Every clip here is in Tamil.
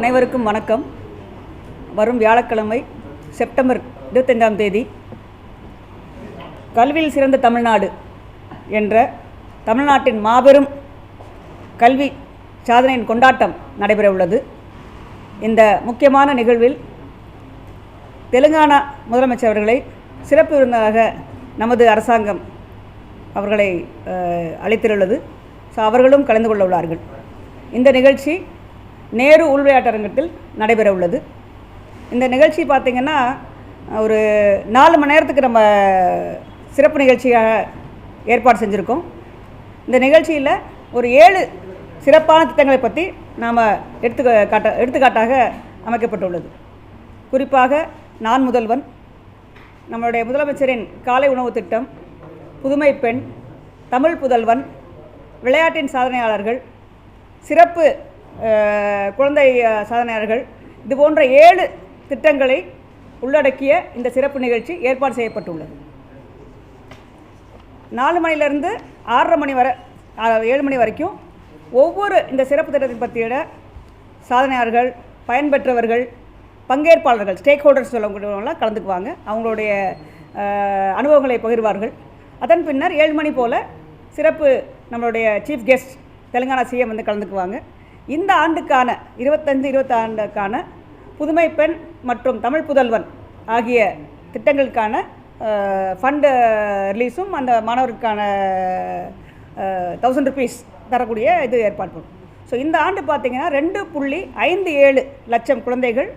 அனைவருக்கும் வணக்கம். வரும் வியாழக்கிழமை செப்டம்பர் இருபத்தைந்தாம் தேதி கல்வியில் சிறந்த தமிழ்நாடு என்ற தமிழ்நாட்டின் மாபெரும் கல்வி சாதனையின் கொண்டாட்டம் நடைபெற உள்ளது. இந்த முக்கியமான நிகழ்வில் தெலுங்கானா முதலமைச்சர் அவர்களை சிறப்பு விருந்தாக நமது அரசாங்கம் அவர்களை அஹ், அழைத்திருள்ளது. ஸோ அவர்களும் கலந்து கொள்ள உள்ளார்கள். இந்த நிகழ்ச்சி நேரு உள்விளையாட்டரங்கத்தில் நடைபெற உள்ளது இந்த நிகழ்ச்சி பார்த்திங்கன்னா ஒரு நாலு மணி நேரத்துக்கு நம்ம சிறப்பு நிகழ்ச்சியாக ஏற்பாடு செஞ்சுருக்கோம். இந்த நிகழ்ச்சியில் ஒரு ஏழு சிறப்பான திட்டங்களை பற்றி நாம் எடுத்து காட்ட எடுத்துக்காட்டாக அமைக்கப்பட்டுள்ளது. குறிப்பாக நான் முதல்வன் நம்மளுடைய முதலமைச்சரின் காலை உணவு திட்டம் புதுமை பெண் தமிழ் புதல்வன் விளையாட்டின் சாதனையாளர்கள் சிறப்பு குழந்தை சாதனையாளர்கள். இது போன்ற ஏழு திட்டங்களை உள்ளடக்கிய இந்த சிறப்பு நிகழ்ச்சி ஏற்பாடு செய்யப்பட்டுள்ளது. நாலு மணிலேருந்து ஆறரை மணி வரை ஏழு மணி வரைக்கும் ஒவ்வொரு இந்த சிறப்பு திட்டத்தை பற்றிய சாதனையாளர்கள் பயன்பெற்றவர்கள் பங்கேற்பாளர்கள் ஸ்டேக் ஹோல்டர்ஸ் சொல்லக்கூடியவங்களாம் கலந்துக்குவாங்க. அவங்களுடைய அனுபவங்களை பகிர்வார்கள். அதன் பின்னர் ஏழு மணி போல் சிறப்பு நம்மளுடைய சீஃப் கெஸ்ட் தெலுங்கானா சிஎம் வந்து கலந்துக்குவாங்க. இந்த ஆண்டுக்கான இருபத்தஞ்சு இருபத்தாண்டுக்கான புதுமை பெண் மற்றும் தமிழ் புதல்வன் ஆகிய திட்டங்களுக்கான ஃபண்டு ரிலீஸும் அந்த மாணவருக்கான தௌசண்ட் ருபீஸ் தரக்கூடிய இது ஏற்பாடு பண்ணும். ஸோ இந்த ஆண்டு பார்த்திங்கன்னா ரெண்டு புள்ளி ஐந்து ஏழு லட்சம் குழந்தைகள்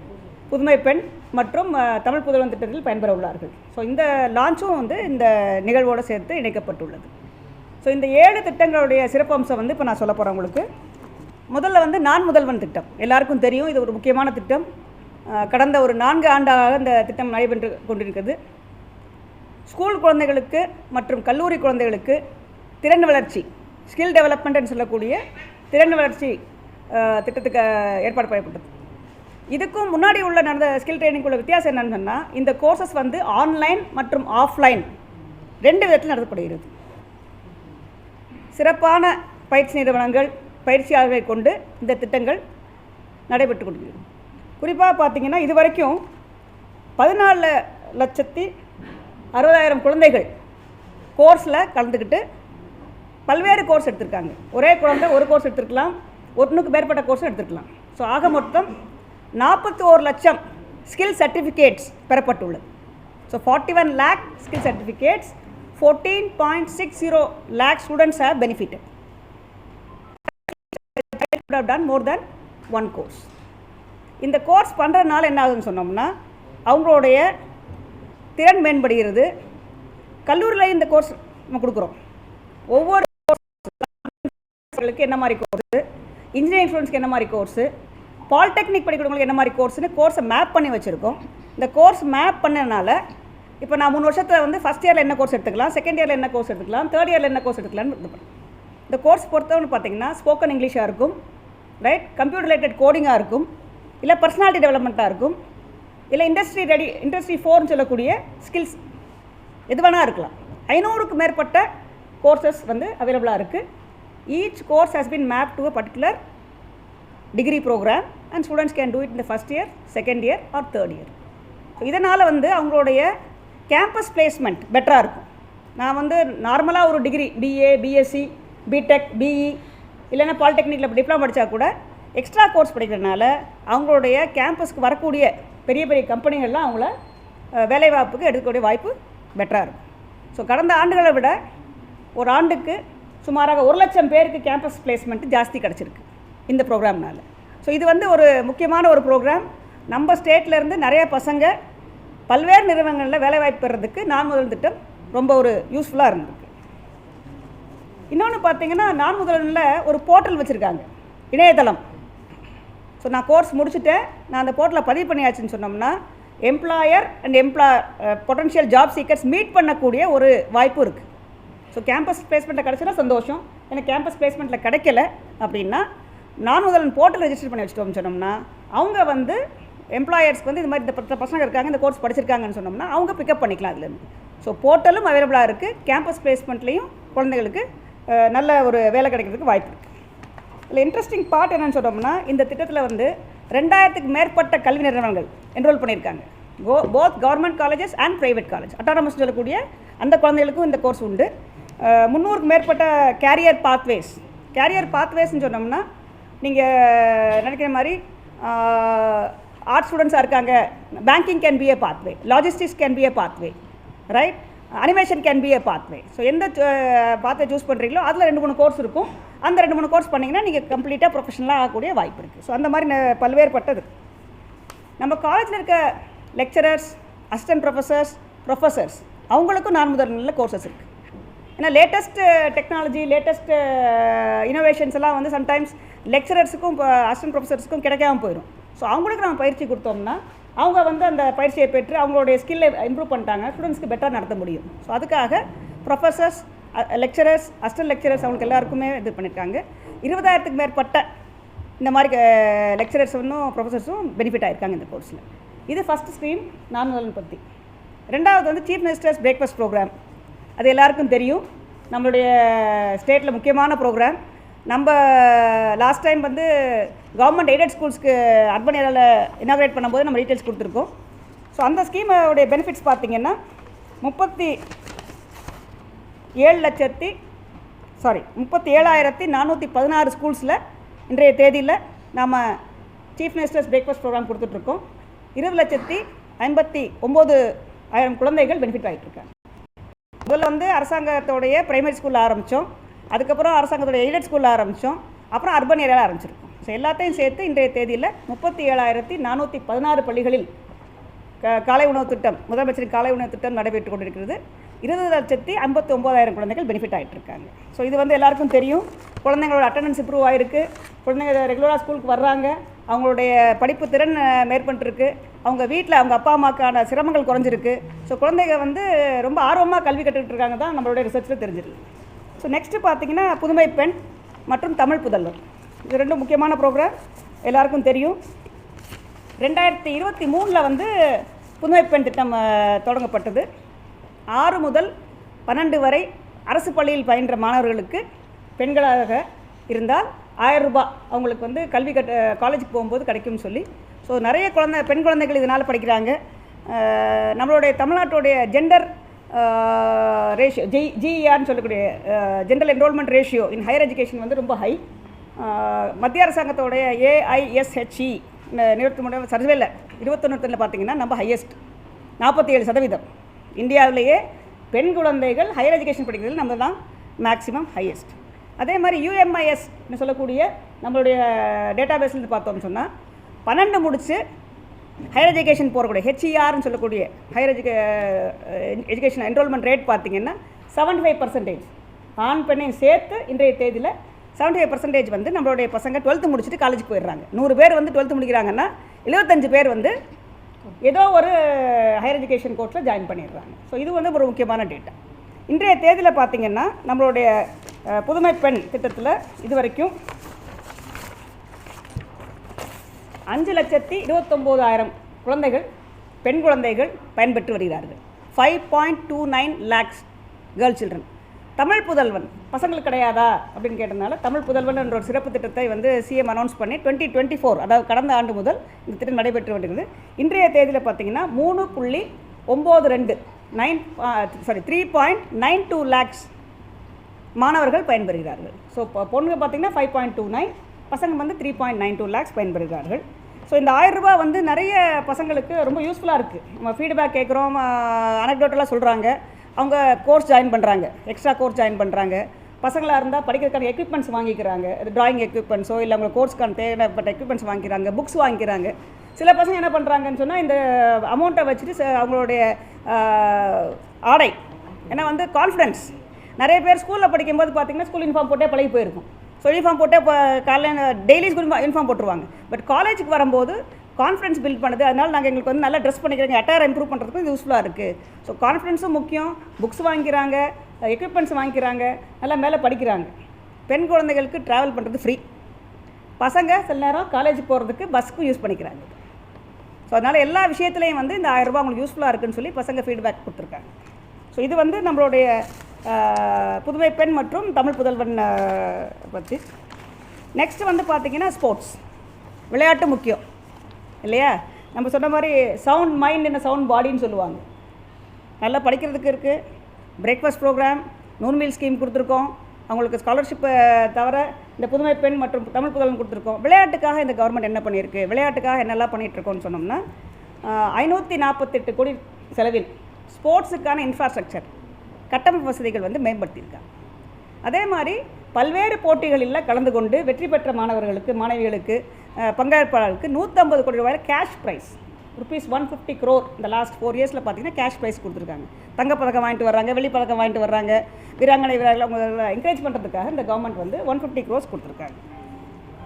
புதுமை பெண் மற்றும் தமிழ் புதல்வன் திட்டத்தில் பயன்பெற உள்ளார்கள். ஸோ இந்த லான்ச்சும் வந்து இந்த நிகழ்வோடு சேர்த்து இணைக்கப்பட்டுள்ளது. ஸோ இந்த ஏழு திட்டங்களுடைய சிறப்பம்சம் வந்து இப்போ நான் சொல்ல போகிறேன் உங்களுக்கு. முதல்ல வந்து நான் முதல்வன் திட்டம். எல்லாருக்கும் தெரியும் இது ஒரு முக்கியமான திட்டம். கடந்த ஒரு நான்கு ஆண்டாக இந்த திட்டம் நடைபெற்று கொண்டிருக்கிறது. ஸ்கூல் குழந்தைகளுக்கு மற்றும் கல்லூரி குழந்தைகளுக்கு திறன் வளர்ச்சி ஸ்கில் டெவலப்மெண்ட்னு சொல்லக்கூடிய திறன் வளர்ச்சி திட்டத்துக்கு ஏற்பாடு செய்யப்பட்டது இதுக்கும் முன்னாடி உள்ள நடந்த ஸ்கில் ட்ரைனிங் உள்ள வித்தியாசம் என்னன்னு சொன்னால் இந்த கோர்சஸ் வந்து ஆன்லைன் மற்றும் ஆஃப்லைன் ரெண்டு விதத்தில் நடத்தப்படுகிறது. சிறப்பான பயிற்சி நிறுவனங்கள் பயிற்சியாளர்களை கொண்டு இந்த திட்டங்கள் நடைபெற்று கொண்டிருக்கிறது. குறிப்பாக பார்த்தீங்கன்னா இது வரைக்கும் பதினாலு லட்சத்தி அறுபதாயிரம் குழந்தைகள் கோர்ஸில் கலந்துக்கிட்டு பல்வேறு கோர்ஸ் எடுத்திருக்காங்க. ஒரே குழந்தை ஒரு கோர்ஸ் எடுத்திருக்கலாம். ஒன்றுக்கு மேற்பட்ட கோர்ஸும் எடுத்திருக்கலாம். ஸோ ஆக மொத்தம் நாற்பத்தி ஓரு லட்சம் ஸ்கில் சர்டிஃபிகேட்ஸ் பெறப்பட்டுள்ளது. So forty one lakh skill certificates fourteen point six zero lakh students have benefited would have done more than one course இந்த கோர்ஸ் பண்ணுறதுனால என்ன ஆகுதுன்னு சொன்னோம்னா அவங்களுடைய திறன் மேம்படுகிறது. கல்லூரியில் இந்த கோர்ஸ் நம்ம கொடுக்குறோம். ஒவ்வொரு கோர்ஸுகளுக்கு என்ன மாதிரி கோர்ஸு இன்ஜினியரிங் ஸ்டூடெண்ட்ஸ்க்கு என்ன மாதிரி கோர்ஸு பாலிடெக்னிக் படிக்கிறவங்களுக்கு என்ன மாதிரி கோர்ஸ்னு கோர்ஸை மேப் பண்ணி வச்சுருக்கோம். இந்த கோர்ஸ் மேப் பண்ணனால இப்போ நான் மூணு வருஷத்தில் வந்து ஃபஸ்ட் இயரில் என்ன கோர்ஸ் எடுத்துக்கலாம் செகண்ட் இயரில் என்ன கோர்ஸ் எடுத்துக்கலாம் தேர்ட் இயரில் என்ன கோர்ஸ் எடுத்துக்கலாம்னு இது இந்த கோர்ஸ் பொறுத்தவரை பார்த்தீங்கன்னா ஸ்போக்கன் இங்கிலீஷாக இருக்கும். ரைட் கம்ப்யூட்டர் ரிலேட்டட் கோடிங்காக இருக்கும். இல்லை பர்சனாலிட்டி டெவலப்மெண்ட்டாக இருக்கும். இல்லை இண்டஸ்ட்ரி ரெடி இண்டஸ்ட்ரி ஃபோர்னு சொல்லக்கூடிய ஸ்கில்ஸ் எது வேணால் இருக்கலாம். ஐநூறுக்கு மேற்பட்ட கோர்சஸ் வந்து அவைலபிளாக இருக்குது each course has been map to a particular degree programme and students can do it இந்த first year second year or third year so இதனால் வந்து அவங்களுடைய கேம்பஸ் பிளேஸ்மெண்ட் பெட்டராக இருக்கும். நான் வந்து நார்மலாக ஒரு degree BA BSc BTech BE இல்லைன்னா பாலிடெக்னிக்கில் டிப்ளமா படித்தா கூட எக்ஸ்ட்ரா கோர்ஸ் படிக்கிறதுனால அவங்களுடைய கேம்பஸ்க்கு வரக்கூடிய பெரிய பெரிய கம்பெனிகள்லாம் அவங்கள வேலைவாய்ப்புக்கு எடுக்கக்கூடிய வாய்ப்பு பெட்டராக இருக்கும். ஸோ கடந்த ஆண்டுகளை விட ஒரு ஆண்டுக்கு சுமாராக ஒரு லட்சம் பேருக்கு கேம்பஸ் பிளேஸ்மெண்ட்டு ஜாஸ்தி கிடச்சிருக்கு இந்த ப்ரோக்ராம்னால் ஸோ இது வந்து ஒரு முக்கியமான ஒரு ப்ரோக்ராம் நம்ம ஸ்டேட்லேருந்து நிறைய பசங்க பல்வேறு நிறுவனங்களில் வேலைவாய்ப்பு பெறதுக்கு நான் முதல் திட்டம் ரொம்ப ஒரு யூஸ்ஃபுல்லாக இருந்தது. இன்னொன்று பார்த்தீங்கன்னா நான்முதலனில் ஒரு போர்ட்டல் வச்சுருக்காங்க இணையதளம். ஸோ நான் கோர்ஸ் முடிச்சுட்டேன். நான் அந்த போர்ட்டலில் பதிவு பண்ணியாச்சுன்னு சொன்னோம்னா employer and employ potential job seekers meet பண்ணக்கூடிய ஒரு வாய்ப்பு இருக்குது ஸோ கேம்பஸ் பிளேஸ்மெண்ட்டில் கிடச்சினா சந்தோஷம். எனக்கு கேம்பஸ் பிளேஸ்மெண்ட்டில் கிடைக்கல அப்படின்னா நான் முதல் போர்ட்டல் ரெஜிஸ்டர் பண்ணி வச்சுட்டோம்னு சொன்னோம்னா அவங்க வந்து எம்ப்ளாயர்ஸ்க்கு வந்து இது மாதிரி இந்த பத்து பசங்க இருக்காங்க இந்த கோர்ஸ் படிச்சிருக்காங்கன்னு சொன்னோம்னா அவங்க பிக்கப் பண்ணிக்கலாம் அதுலேருந்து. ஸோ போர்ட்டலும் அவைலபிளாக இருக்குது கேம்பஸ் பிளேஸ்மெண்ட்லேயும் குழந்தைகளுக்கு நல்ல ஒரு வேலை கிடைக்கிறதுக்கு வாய்ப்பு இருக்குது இதில் இன்ட்ரெஸ்டிங் பார்ட் என்னென்னு சொன்னோம்னா இந்த திட்டத்தில் வந்து ரெண்டாயிரத்துக்கு மேற்பட்ட கல்வி நிறுவனங்கள் என்ரோல் பண்ணியிருக்காங்க. Go both government colleges and private college autonomous சொல்லக்கூடிய அந்த குழந்தைகளுக்கும் இந்த கோர்ஸ் உண்டு. முந்நூறுக்கு மேற்பட்ட கேரியர் பாத்வேஸ் கேரியர் பாத்வேஸ்ன்னு சொன்னோம்னா நீங்கள் நினைக்கிற மாதிரி ஆர்ட்ஸ் ஸ்டூடெண்ட்ஸாக இருக்காங்க. Banking can be a pathway logistics can be a pathway right animation can be a pathway so எந்த பாத்வே சூஸ் பண்ணுறீங்களோ அதில் ரெண்டு மூணு கோர்ஸ் இருக்கும். அந்த ரெண்டு மூணு கோர்ஸ் பண்ணிங்கன்னா நீங்கள் கம்ப்ளீட்டாக ப்ரொஃபஷனலாக ஆகக்கூடிய வாய்ப்பு இருக்குது ஸோ அந்த மாதிரி பல்வேறுபட்டது. நம்ம காலேஜில் இருக்க லெக்சரர்ஸ் அசிஸ்டன்ட் ப்ரொஃபஸர்ஸ் ப்ரொஃபஸர்ஸ் அவங்களுக்கும் நான் முதல் நல்ல கோர்சஸ் இருக்குது ஏன்னா லேட்டஸ்ட் டெக்னாலஜி லேட்டஸ்ட் இனோவேஷன்ஸ் எல்லாம் வந்து சம்டைம்ஸ் லெக்சரர்ஸுக்கும் இப்போ அசிஸ்டன்ட் ப்ரொஃபஸர்ஸுக்கும் கிடைக்காம போயிடும் ஸோ அவங்களுக்கு நம்ம பயிற்சி கொடுத்தோம்னா அவங்க வந்து அந்த பயிற்சியை பெற்று அவங்களுடைய ஸ்கில்லை இம்ப்ரூவ் பண்ணிட்டாங்க. ஸ்டூடெண்ட்ஸ்க்கு பெட்டராக நடத்த முடியும். ஸோ அதுக்காக ப்ரொஃபஸர்ஸ் லெக்சரர்ஸ் அஸ்டல் லெக்சரர்ஸ் அவங்களுக்கு எல்லாருக்குமே இது பண்ணியிருக்காங்க இருபதாயிரத்துக்கு மேற்பட்ட இந்த மாதிரி லெக்சரர்ஸ் ஒன்றும் ப்ரொஃபஸர்ஸும் பெனிஃபிட் ஆகிருக்காங்க இந்த கோர்ஸில் இது ஃபஸ்ட் ஸ்ட்ரீம் நான் பற்றி ரெண்டாவது வந்து சீஃப் மினிஸ்டர்ஸ் பிரேக்ஃபாஸ்ட் ப்ரோக்ராம் அது எல்லாருக்கும் தெரியும். நம்மளுடைய ஸ்டேட்டில் முக்கியமான ப்ரோக்ராம் நம்ம லாஸ்ட் டைம் வந்து கவர்மெண்ட் எய்டட் ஸ்கூல்ஸ்க்கு அர்பன் ஏரியாவில் இனாகிரேட் பண்ணும்போது நம்ம டீட்டெயில்ஸ் கொடுத்துருக்கோம். ஸோ அந்த ஸ்கீமோடைய பெனிஃபிட்ஸ் பார்த்தீங்கன்னா முப்பத்தி ஏழு லட்சத்தி சாரி முப்பத்தி ஏழாயிரத்தி நானூற்றி பதினாறு ஸ்கூல்ஸில் இன்றைய தேதியில் நாம் சீஃப் மினிஸ்டர்ஸ் பிரேக்ஃபாஸ்ட் ப்ரோக்ராம் கொடுத்துட்ருக்கோம். இருபது லட்சத்தி ஐம்பத்தி ஒம்பது ஆயிரம் குழந்தைகள் பெனிஃபிட் ஆகிட்டுருக்காங்க முதல்ல வந்து அரசாங்கத்தோடைய ப்ரைமரி ஸ்கூலில் ஆரம்பித்தோம் அதுக்கப்புறம் அரசாங்கத்தோடைய எய்டட் ஸ்கூலில் ஆரம்பித்தோம் அப்புறம் அர்பன் ஏரியாவில் ஆரம்பிச்சிருக்கோம். ஸோ எல்லாத்தையும் சேர்த்து இன்றைய தேதியில் முப்பத்தி ஏழாயிரத்தி நானூற்றி பதினாறு பள்ளிகளில் க- காலை உணவு திட்டம் முதலமைச்சரின் காலை உணவு திட்டம் நடைபெற்று கொண்டிருக்கிறது. இருபது லட்சத்தி ஐம்பத்தி ஒம்பதாயிரம் குழந்தைகள் பெனிஃபிட் ஆகிட்டு இருக்காங்க ஸோ இது வந்து எல்லாருக்கும் தெரியும். குழந்தைங்களோட அட்டண்டன்ஸ் இம்ப்ரூவ் ஆகிருக்கு குழந்தைங்க ரெகுலராக ஸ்கூலுக்கு வர்றாங்க. அவங்களுடைய படிப்பு திறன் மேற்கொண்டிருக்கு அவங்க வீட்டில் அவங்க அப்பா அம்மாக்கான சிரமங்கள் குறைஞ்சிருக்கு. ஸோ குழந்தைங்க வந்து ரொம்ப ஆர்வமாக கல்வி கற்றுக்கிட்டு இருக்காங்க தான் நம்மளுடைய ரிசர்ச்சில் தெரிஞ்சிருக்கு. ஸோ நெக்ஸ்ட்டு பார்த்தீங்கன்னா புதுமை பெண் மற்றும் தமிழ் புதல்வர். இது ரெண்டும் முக்கியமான ப்ரோக்ராம் எல்லாருக்கும் தெரியும். ரெண்டாயிரத்தி இருபத்தி மூணில் வந்து புதுமை பெண் திட்டம் தொடங்கப்பட்டது. ஆறு முதல் பன்னெண்டு வரை அரசு பள்ளியில் பயின்ற மாணவர்களுக்கு பெண்களாக இருந்தால் ஆயிரம் ரூபாய் அவங்களுக்கு வந்து கல்வி கட்ட காலேஜுக்கு போகும்போது கிடைக்கும்னு சொல்லி. ஸோ நிறைய குழந்தை பெண் குழந்தைகள் இதனால் படிக்கிறாங்க. நம்மளுடைய தமிழ்நாட்டுடைய ஜெண்டர் ரேஷியோ ஜி ஜிஇஆர்னு சொல்லக்கூடிய general enrolment ratio in higher education வந்து ரொம்ப ஹை மத்திய அரசாங்கத்தோடைய ஏஐஎஸ்ஹெச்இ நிறுவனத்து மூலம் சர்வேல இருபத்தொன்னுத்தில் பார்த்தீங்கன்னா நம்ம ஹையஸ்ட் நாற்பத்தி ஏழு சதவீதம். இந்தியாவிலேயே பெண் குழந்தைகள் ஹையர் எஜுகேஷன் படிக்கிறதுல நம்ம தான் மேக்ஸிமம் ஹையஸ்ட் அதே மாதிரி யுஎம்ஐஎஸ்னு சொல்லக்கூடிய நம்மளுடைய டேட்டா பேஸ்லேருந்து பார்த்தோம்னு சொன்னால் பன்னெண்டு முடித்து ஹையர் எஜுகேஷன் போகக்கூடிய ஹெச்இஆர்னு சொல்லக்கூடிய ஹையர் எஜுகே எஜுகேஷன் என்ரோல்மெண்ட் ரேட் பார்த்திங்கன்னா செவன்டி ஃபைவ் பர்சன்டேஜ் ஆண் பெண்ணையும் சேர்த்து இன்றைய தேதியில் செவன்டி ஃபைவ் பர்சன்டேஜ் வந்து நம்மளுடைய பசங்க டுவெல்த்து முடிச்சுட்டு காலேஜுக்கு போயிடுறாங்க. நூறு பேர் வந்து டுவெல்த்து முடிக்கிறாங்கன்னா எழுபத்தஞ்சு பேர் வந்து ஏதோ ஒரு ஹையர் எஜுகேஷன் கோர்ஸில் ஜாயின் பண்ணிடுறாங்க. ஸோ இது வந்து ஒரு முக்கியமான டேட்டா இன்றைய தேதியில் பார்த்தீங்கன்னா நம்மளுடைய புதுமை பெண் திட்டத்தில் இது வரைக்கும் அஞ்சு லட்சத்தி இருபத்தொம்போதாயிரம் குழந்தைகள் பெண் குழந்தைகள் பயன்பெற்று வருகிறார்கள். Five point two nine lakhs girl children Tamil Pudhalvan. பசங்களுக்கு கிடையாதா? அப்படின்னு கேட்டதுனால தமிழ் புதல்வன் என்ற ஒரு சிறப்பு திட்டத்தை வந்து சிஎம் அனௌன்ஸ் பண்ணி டுவெண்ட்டி டுவெண்ட்டி ஃபோர் அதாவது கடந்த ஆண்டு முதல் இந்த திட்டம் நடைபெற்று வருகிறது இன்றைய தேதியில் பார்த்தீங்கன்னா மூணு புள்ளி ஒம்பது ரெண்டு nine sorry three point nine two lakhs மாணவர்கள் பயன்பெறுகிறார்கள். ஸோ இப்போ பொண்ணுங்க பார்த்தீங்கன்னா ஃபைவ் பாயிண்ட் டூ நைன் பசங்க வந்து three point nine two lakhs பயன்பெறுகிறார்கள். So இந்த ஆயிரம் ரூபாய் வந்து நிறைய பசங்களுக்கு ரொம்ப யூஸ்ஃபுல்லாக இருக்குது நம்ம ஃபீட்பேக் கேட்குறோம் அனக்டோட்டலாக சொல்கிறாங்க அவங்க கோர்ஸ் ஜாயின் பண்ணுறாங்க எக்ஸ்ட்ரா கோர்ஸ் ஜாயின் பண்ணுறாங்க பசங்களாக இருந்தால் படிக்கிறதுக்கான எக்யூப்மெண்ட்ஸ் வாங்கிக்கிறாங்க. ட்ராயிங் எக்யூப்மெண்ட்ஸோ இல்லை அவங்க கோர்ஸ்க்கான தேவைப்பட்ட எக்யூப்மெண்ட்ஸ் வாங்கிக்கிறாங்க புக்ஸ் வாங்கிக்கிறாங்க. சில பசங்க என்ன பண்ணுறாங்கன்னு சொன்னால் இந்த அமௌண்ட்டை வச்சுட்டு அவங்களுடைய ஆடை. ஏன்னா வந்து கான்ஃபிடன்ஸ் நிறைய பேர் ஸ்கூலில் படிக்கும்போது பார்த்தீங்கன்னா ஸ்கூல் யூனிஃபார்ம் போட்டே பழகி போயிருக்கும். ஸோ யூனிஃபார்ம் போட்டே இப்போ காலையில் டெய்லி ஸ்கூல் யூனிஃபார்ம் போட்டுருவாங்க. பட் காலேஜுக்கு வரும்போது கான்ஃபிடன்ஸ் பில்ட் பண்ணுது. அதனால் நாங்கள் எங்களுக்கு வந்து நல்லா ட்ரெஸ் பண்ணிக்கிறோங்க. அட்டையர் இம்ப்ரூவ் பண்ணுறதுக்கு இது யூஸ்ஃபுல்லாக இருக்குது ஸோ கான்ஃபிடன்ஸும் முக்கியம். புக்ஸ் வாங்கிக்கிறாங்க. எக்யூப்மெண்ட்ஸ் வாங்கிக்கிறாங்க. நல்லா மேலே படிக்கிறாங்க. பெண் குழந்தைகளுக்கு ட்ராவல் பண்ணுறது ஃப்ரீ பசங்க சில நேரம் காலேஜ் போகிறதுக்கு பஸ்ஸுக்கும் யூஸ் பண்ணிக்கிறாங்க. ஸோ அதனால் எல்லா விஷயத்துலையும் வந்து இந்த ஆயிரம் அவங்களுக்கு யூஸ்ஃபுல்லாக இருக்குன்னு சொல்லி பசங்க ஃபீட்பேக் கொடுத்துருக்காங்க. ஸோ இது வந்து நம்மளுடைய புதுவை புதுமை பெண் மற்றும் தமிழ் புதல்வன் பற்றி நெக்ஸ்ட் வந்து பார்த்திங்கன்னா ஸ்போர்ட்ஸ் விளையாட்டு முக்கியம். இல்லையா? நம்ம சொன்ன மாதிரி சவுண்ட் மைண்ட் என்ன சவுண்ட் பாடின்னு சொல்லுவாங்க. நல்லா படிக்கிறதுக்கு இருக்குது பிரேக்ஃபாஸ்ட் ப்ரோக்ராம் நூன்மீல் ஸ்கீம் கொடுத்துருக்கோம். அவங்களுக்கு ஸ்காலர்ஷிப்பை தவிர இந்த புதுமை பெண் மற்றும் தமிழ் புதல்வன் கொடுத்துருக்கோம். விளையாட்டுக்காக இந்த கவர்மெண்ட் என்ன பண்ணியிருக்கு? விளையாட்டுக்காக என்னெல்லாம் பண்ணிகிட்ருக்கோன்னு சொன்னோம்னா ஐநூற்றி நாற்பத்தெட்டு கோடி செலவில் ஸ்போர்ட்ஸுக்கான இன்ஃப்ராஸ்ட்ரக்சர் கட்டமைப்பு வசதிகள் வந்து மேம்படுத்தியிருக்காங்க. அதே மாதிரி பல்வேறு போட்டிகளில் கலந்து கொண்டு வெற்றி பெற்ற மாணவர்களுக்கு மாணவிகளுக்கு பங்கேற்பாளர்களுக்கு நூற்றம்பது கோடி ரூபாயில் cash prize rupees one fifty crore இந்த லாஸ்ட் ஃபோர் இயர்ஸில் பார்த்தீங்கன்னா கேஷ் ப்ரைஸ் கொடுத்துருக்காங்க. தங்கப்பதக்கம் வாங்கிட்டு வர்றாங்க வெள்ளிப்பதக்கம் வாங்கிட்டு வர்றாங்க. வீராங்கனை வீரர்களை அவங்க என்கரேஜ் பண்ணுறதுக்காக இந்த கவர்மெண்ட் வந்து ஒன் ஃபிஃப்டி க்ரோஸ் கொடுத்துருக்காங்க.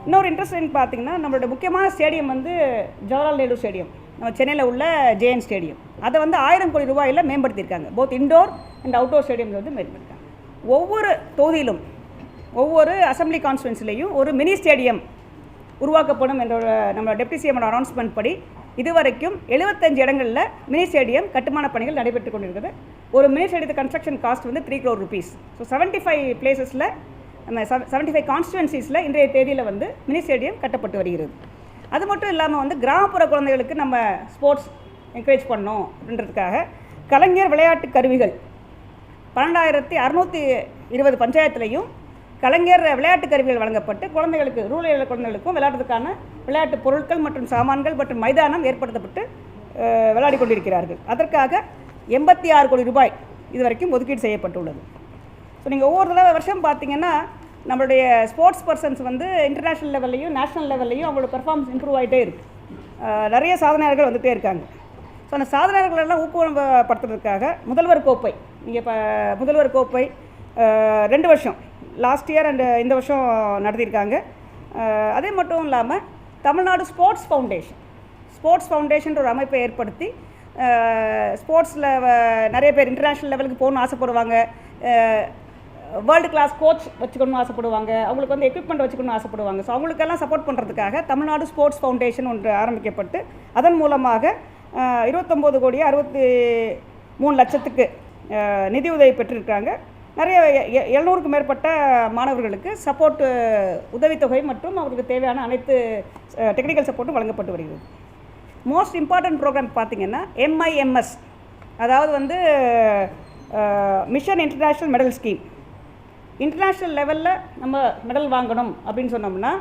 இன்னொரு இன்ட்ரெஸ்டிங் பார்த்தீங்கன்னா நம்மளோட முக்கியமான ஸ்டேடியம் வந்து ஜவஹர்லால் நேரு ஸ்டேடியம் நம்ம சென்னையில் உள்ள ஜேஎன் ஸ்டேடியம் அதை வந்து ஆயிரம் கோடி ரூபாயில் மேம்படுத்தியிருக்காங்க. Both indoor and outdoor stadium வந்து மேம்படுத்திருக்காங்க. ஒவ்வொரு தொகுதியிலும் ஒவ்வொரு அசம்பிளி கான்ஸ்டுவன்சிலையும் ஒரு மினி ஸ்டேடியம் உருவாக்கப்படும் என்ற ஒரு நம்ம டெப்டி சிஎமோட அனௌன்ஸ்மெண்ட் படி இதுவரைக்கும் எழுபத்தஞ்சு இடங்களில் மினி ஸ்டேடியம் கட்டுமான பணிகள் நடைபெற்று கொண்டிருக்குது. ஒரு மினி ஸ்டேடியத்து கன்ஸ்ட்ரக்ஷன் காஸ்ட் வந்து three crore rupees so seventy five பிளேசஸில் நம்ம செவன்ட்டி ஃபைவ் கான்ஸ்டுவன்சிஸில் இன்றைய தேதியில் வந்து மினி ஸ்டேடியம் கட்டப்பட்டு வருகிறது. அது மட்டும் இல்லாமல் வந்து கிராமப்புற குழந்தைகளுக்கு நம்ம ஸ்போர்ட்ஸ் என்கரேஜ் பண்ணோம் அப்படின்றதுக்காக கலைஞர் விளையாட்டு கருவிகள் பன்னெண்டாயிரத்தி அறநூற்றி இருபது பஞ்சாயத்துலையும் கலைஞர் விளையாட்டு கருவிகள் வழங்கப்பட்டு குழந்தைகளுக்கு ரூரல் ஏரியா குழந்தைகளுக்கும் விளையாடுறதுக்கான விளையாட்டு பொருட்கள் மற்றும் சாமான்கள் மற்றும் மைதானம் ஏற்படுத்தப்பட்டு விளையாடி கொண்டிருக்கிறார்கள். அதற்காக எண்பத்தி ஆறு கோடி ரூபாய் இதுவரைக்கும் ஒதுக்கீடு செய்யப்பட்டுள்ளது. ஸோ நீங்கள் ஒவ்வொரு தடவை வருஷம் பார்த்தீங்கன்னா நம்மளுடைய ஸ்போர்ட்ஸ் பர்சன்ஸ் வந்து இன்டர்நேஷ்னல் லெவல்லையும் நேஷனல் லெவல்லையும் அவங்களோட பெர்ஃபார்மன்ஸ் இம்ப்ரூவ் ஆகிட்டே இருக்குது நிறைய சாதனையாளர்கள் வந்துகிட்டே இருக்காங்க. ஸோ அந்த சாதனையாளர்களெல்லாம் ஊக்குவப்படுத்துறதுக்காக முதல்வர் கோப்பை நீங்கள் இப்போ முதல்வர் கோப்பை ரெண்டு வருஷம் லாஸ்ட் இயர் அண்ட் இந்த வருஷம் நடத்தியிருக்காங்க. அதே மட்டும் இல்லாமல் Tamil Nadu sports foundation sports foundation ஒரு அமைப்பை ஏற்படுத்தி ஸ்போர்ட்ஸில் நிறைய பேர் இன்டர்நேஷ்னல் லெவலுக்கு போகணும்னு ஆசைப்படுவாங்க. வேர்ல்டு கிளாஸ் கோச் வச்சுக்கணும்னு ஆசைப்படுவாங்க. அவங்களுக்கு வந்து எக்யூப்மெண்ட் வச்சுக்கணும்னு ஆசைப்படுவாங்க. ஸோ அவங்களுக்கெல்லாம் சப்போர்ட் பண்ணுறதுக்காக தமிழ்நாடு ஸ்போர்ட்ஸ் ஃபவுண்டேஷன் ஒன்று ஆரம்பிக்கப்பட்டு அதன் மூலமாக இருபத்தொம்போது கோடி அறுபத்தி மூணு லட்சத்துக்கு நிதியுதவி நிதி உதவி பெற்றிருக்காங்க நிறைய எ- மேற்பட்ட மாணவர்களுக்கு சப்போர்ட்டு உதவித்தொகை மற்றும் அவர்களுக்கு தேவையான அனைத்து டெக்னிக்கல் சப்போர்ட்டும் வழங்கப்பட்டு வருகிறது. மோஸ்ட் இம்பார்ட்டன்ட் ப்ரோக்ராம் பார்த்திங்கன்னா எம்ஐஎம்எஸ் அதாவது வந்து mission international medal scheme international லெவலில் நம்ம மெடல் வாங்கணும் அப்படின்னு சொன்னோம்னா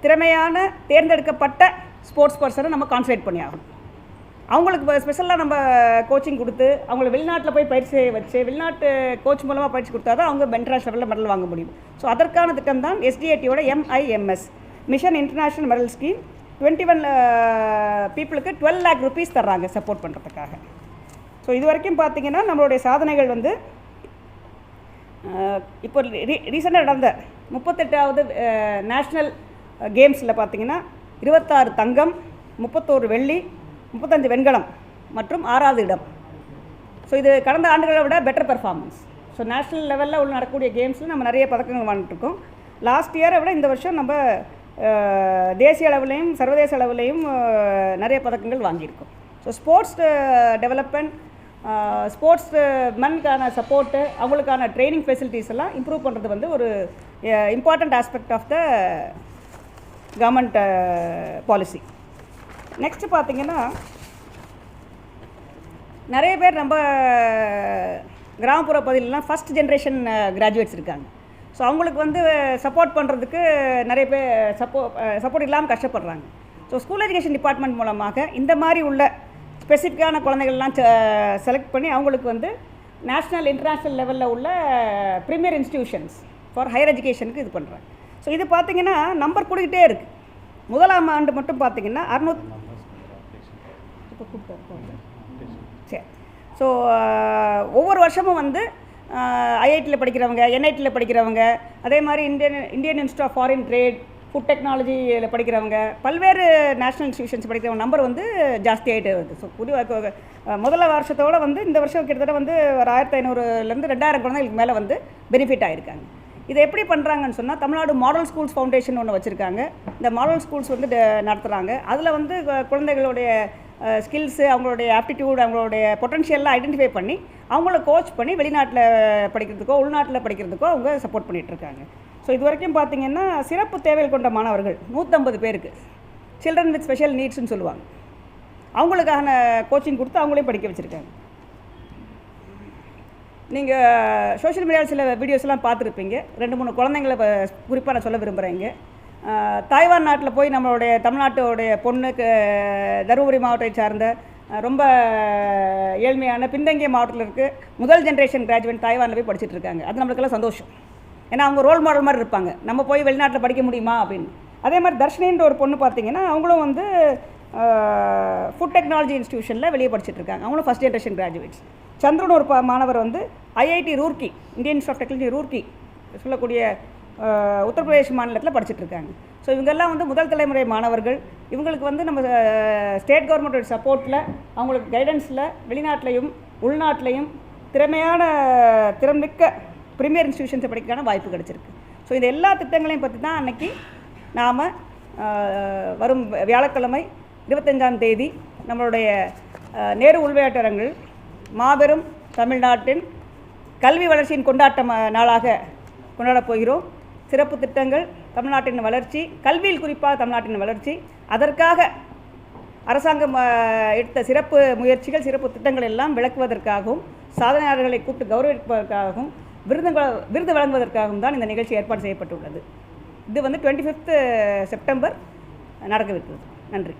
திறமையான தேர்ந்தெடுக்கப்பட்ட ஸ்போர்ட்ஸ் பர்சனை நம்ம கான்சன்ட்ரேட் பண்ணி ஆகணும். அவங்களுக்கு ஸ்பெஷலாக நம்ம கோச்சிங் கொடுத்து அவங்கள வெளிநாட்டில் போய் பயிற்சி வச்சு வெளிநாட்டு கோச் மூலமாக பயிற்சி கொடுத்தா தான் அவங்க இன்டர்நேஷனல் லெவலில் மெடல் வாங்க முடியும். ஸோ அதற்கான திட்டம் தான் எஸ்டிஐடியோட MIMS mission international medal scheme twenty one பீப்புளுக்கு டுவெல் லேக் ருபீஸ் தர்றாங்க சப்போர்ட் பண்ணுறதுக்காக ஸோ இது வரைக்கும் பார்த்தீங்கன்னா நம்மளுடைய சாதனைகள் வந்து இப்போ ரீ ரீசெண்டாக நடந்த முப்பத்தெட்டாவது நேஷ்னல் கேம்ஸில் பார்த்தீங்கன்னா இருபத்தாறு தங்கம் முப்பத்தோரு வெள்ளி முப்பத்தஞ்சு வெண்கலம் மற்றும் ஆறாவது இடம். ஸோ இது கடந்த ஆண்டுகளை விட பெட்டர் பெர்ஃபார்மன்ஸ் ஸோ நேஷ்னல் லெவலில் உள்ள நடக்கக்கூடிய கேம்ஸில் நம்ம நிறைய பதக்கங்கள் வாங்கிட்டுருக்கோம். லாஸ்ட் இயரை விட இந்த வருஷம் நம்ம தேசிய அளவுலேயும் சர்வதேச அளவுலேயும் நிறைய பதக்கங்கள் வாங்கியிருக்கோம். ஸோ ஸ்போர்ட்ஸ் டெவலப்மெண்ட் ஸ்போர்ட்ஸ் மென்க்கான சப்போர்ட்டு அவங்களுக்கான ட்ரைனிங் ஃபெசிலிட்டிஸ் எல்லாம் இம்ப்ரூவ் பண்ணுறது வந்து ஒரு important aspect of the government policy next பார்த்தீங்கன்னா நிறைய பேர் நம்ம கிராமப்புற பகுதியிலலாம் ஃபஸ்ட் ஜென்ரேஷன் கிராஜுவேட்ஸ் இருக்காங்க. ஸோ அவங்களுக்கு வந்து சப்போர்ட் பண்ணுறதுக்கு நிறைய பேர் சப்போ சப்போர்ட் இல்லாமல் கஷ்டப்படுறாங்க. ஸோ ஸ்கூல் எஜுகேஷன் டிபார்ட்மெண்ட் மூலமாக இந்த மாதிரி உள்ள ஸ்பெசிஃபிக்கான குழந்தைகள்லாம் செலக்ட் பண்ணி அவங்களுக்கு வந்து நேஷ்னல் இன்டர்நேஷ்னல் லெவலில் உள்ள ப்ரீமியர் இன்ஸ்டிடியூஷன்ஸ் ஃபார் ஹையர் எஜுகேஷனுக்கு இது பண்ணுறாங்க ஸோ இது பார்த்திங்கன்னா நம்பர் கூடிக்கிட்டே இருக்குது முதலாம் ஆண்டு மட்டும் பார்த்தீங்கன்னா அறுநூத் இப்போ சரி. ஸோ ஒவ்வொரு வருஷமும் வந்து ஐஐடியில் படிக்கிறவங்க என்ஐடியில் படிக்கிறவங்க அதே மாதிரி Indian Indian institute of foreign trade food டெக்னாலஜியில் படிக்கிறவங்க பல்வேறு நேஷனல் இன்ஸ்டியூஷன்ஸ் படிக்கிறவங்க நம்பர் வந்து ஜாஸ்தி ஆகிட்டே வருது. ஸோ புது முதல்ல வருஷத்தோடு வந்து இந்த வருஷம் கிட்டத்தட்ட வந்து ஒரு ஆயிரத்தி ஐநூறுலேருந்து ரெண்டாயிரம் குழந்தைகளுக்கு மேலே வந்து பெனிஃபிட் ஆகிருக்காங்க இதை எப்படி பண்ணுறாங்கன்னு சொன்னால் தமிழ்நாடு மாடல் ஸ்கூல்ஸ் ஃபவுண்டேஷன் ஒன்று வச்சுருக்காங்க. இந்த மாடல் ஸ்கூல்ஸ் வந்து நடத்துகிறாங்க அதில் வந்து குழந்தைகளுடைய ஸ்கில்ஸு அவங்களுடைய ஆப்டிடியூட் அவங்களுடைய பொட்டன்ஷியல்லாம் ஐடென்டிஃபை பண்ணி அவங்கள கோச் பண்ணி வெளிநாட்டில் படிக்கிறதுக்கோ உள்நாட்டில் படிக்கிறதுக்கோ அவங்க சப்போர்ட் பண்ணிகிட்ருக்காங்க ஸோ இது வரைக்கும் பார்த்தீங்கன்னா சிறப்பு தேவைகள் கொண்ட மாணவர்கள் நூற்றம்பது பேருக்கு சில்ட்ரன் வித் ஸ்பெஷல் நீட்ஸ்னு சொல்லுவாங்க. அவங்களுக்கான கோச்சிங் கொடுத்து அவங்களையும் படிக்க வச்சுருக்காங்க. நீங்கள் சோஷியல் மீடியாவில் சில வீடியோஸ்லாம் பார்த்துருப்பீங்க. ரெண்டு மூணு குழந்தைங்கள குறிப்பாக நான் சொல்ல விரும்புகிறேங்க தாய்வான் நாட்டில் போய் நம்மளுடைய தமிழ்நாட்டோடைய பொண்ணுக்கு தருமபுரி மாவட்டத்தை சார்ந்த ரொம்ப ஏழ்மையான பின்தங்கிய மாவட்டத்தில் இருக்குது முதல் ஜென்ரேஷன் கிராஜுவேட் தாய்வானில் போய் படிச்சுட்டு இருக்காங்க. அது நம்மளுக்கெல்லாம் சந்தோஷம். ஏன்னா அவங்க ரோல் மாடல் மாதிரி இருப்பாங்க. நம்ம போய் வெளிநாட்டில் படிக்க முடியுமா அப்படின்னு. அதே மாதிரி தர்ஷினின்ற ஒரு பொண்ணு பார்த்தீங்கன்னா அவங்களும் வந்து ஃபுட் டெக்னாலஜி இன்ஸ்டியூஷனில் வெளியே படிச்சுட்டு இருக்காங்க. அவங்களும் ஃபஸ்ட் ஜென்ரேஷன் கிராஜுவேட்ஸ் சந்திரன் ஒரு மாணவர் வந்து IIT Roorkee Indian institute of technology Roorkee சொல்லக்கூடிய உத்தரப்பிரதேஷ் மாநிலத்தில் படிச்சுட்ருக்காங்க ஸோ இவங்கெல்லாம் வந்து முதல் தலைமுறை மாணவர்கள். இவங்களுக்கு வந்து நம்ம ஸ்டேட் கவர்மெண்டோட சப்போர்ட்டில் அவங்களுக்கு கைடன்ஸில் வெளிநாட்டிலையும் உள்நாட்டிலையும் திறமையான திறமிக்க ப்ரீமியர் இன்ஸ்டியூஷன்ஸை படிக்கிறதுக்கான வாய்ப்பு கிடச்சிருக்கு. ஸோ இந்த எல்லா திட்டங்களையும் பற்றி தான் அன்னைக்கு நாம் வரும் வியாழக்கிழமை இருபத்தஞ்சாம் தேதி நம்மளுடைய நேரு உள்விளையாட்டரங்கில் மாபெரும் தமிழ்நாட்டின் கல்வி வளர்ச்சியின் கொண்டாட்ட நாளாக கொண்டாடப் போகிறோம். சிறப்பு திட்டங்கள் தமிழ்நாட்டின் வளர்ச்சி கல்வியில் குறிப்பாக தமிழ்நாட்டின் வளர்ச்சி அதற்காக அரசாங்கம் எடுத்த சிறப்பு முயற்சிகள் சிறப்பு திட்டங்கள் எல்லாம் விளக்குவதற்காகவும் சாதனையாளர்களை கூப்பிட்டு கௌரவிப்பதற்காகவும் விருது விருது வழங்குவதற்காகவும் தான் இந்த நிகழ்ச்சி ஏற்பாடு செய்யப்பட்டுள்ளது. இது வந்து டுவெண்ட்டி ஃபிஃப்த்து செப்டம்பர் நடக்கவிருக்கிறது. நன்றி.